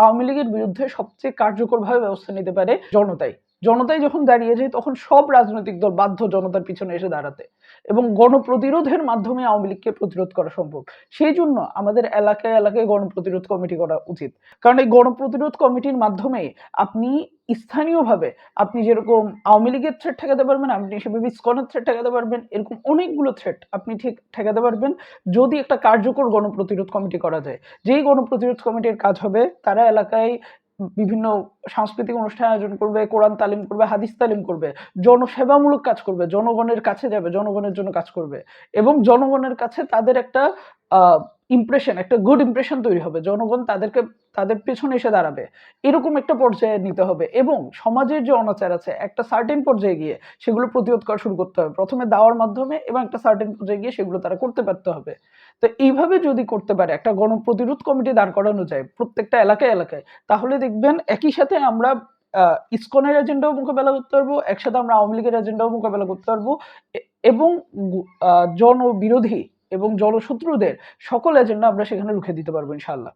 আওয়ামী লীগের বিরুদ্ধে সবচেয়ে কার্যকরভাবে ব্যবস্থা নিতে পারে জনতাই। জনতাই যখন দাঁড়িয়ে যায়, তখন সব রাজনৈতিক দল বাধ্য জনতার পিছনে এসে দাঁড়াতে। এবং গণপ্রতিরোধের মাধ্যমে আওয়ামী লীগকে প্রতিরোধ করা সম্ভব। সেই জন্য আমাদের এলাকায় এলাকায় গণপ্রতিরোধ কমিটি করা উচিত। কারণ এই গণপ্রতিরোধ কমিটির মাধ্যমে আপনি স্থানীয়ভাবে আপনি যেরকম আওয়ামী লীগের থ্রেট ঠেকাতে পারবেন, আপনি সেভাবে ইসকনের থ্রেট ঠেকাতে পারবেন, এরকম অনেকগুলো থ্রেট আপনি ঠিক ঠেকাতে পারবেন। যদি একটা কার্যকর গণপ্রতিরোধ কমিটি করা যায়। যেই গণপ্রতিরোধ কমিটির কাজ হবে, তারা এলাকায় বিভিন্ন সাংস্কৃতিক অনুষ্ঠান আয়োজন করবে, কোরআন তালিম করবে, হাদিস তালিম করবে, জনসেবামূলক কাজ করবে, জনগণের কাছে যাবে, জনগণের জন্য কাজ করবে এবং জনগণের কাছে তাদের একটা ইমপ্রেশন একটা গুড ইমপ্রেশন তৈরি হবে। জনগণ তাদেরকে, তাদের পেছনে এসে দাঁড়াবে। এরকম একটা পর্যায়ে নিতে হবে এবং সমাজের যে অনাচার আছে, একটা সার্টেন পর্যায়ে গিয়ে সেগুলো প্রতিরোধ করা শুরু করতে হবে। প্রথমে দাওয়ার মাধ্যমে এবং একটা সার্টেন পর্যায়ে গিয়ে সেগুলো তারা করতে পারতে হবে। তো এইভাবে যদি করতে পারে, একটা গণপ্রতিরোধ কমিটি দাঁড় করানো যায় প্রত্যেকটা এলাকায় এলাকায়, তাহলে দেখবেন একই সাথে আমরা আহ, ইসকনের এজেন্ডাও মোকাবেলা করতে পারব একসাথে আমরা আওয়ামী লীগের এজেন্ডাও মোকাবেলা করতে পারব এবং জন জনবিরোধী এবং জনশত্রুদের সকল এজেন্ডা আমরা সেখানে রুখে দিতে পারব ইনশাল্লাহ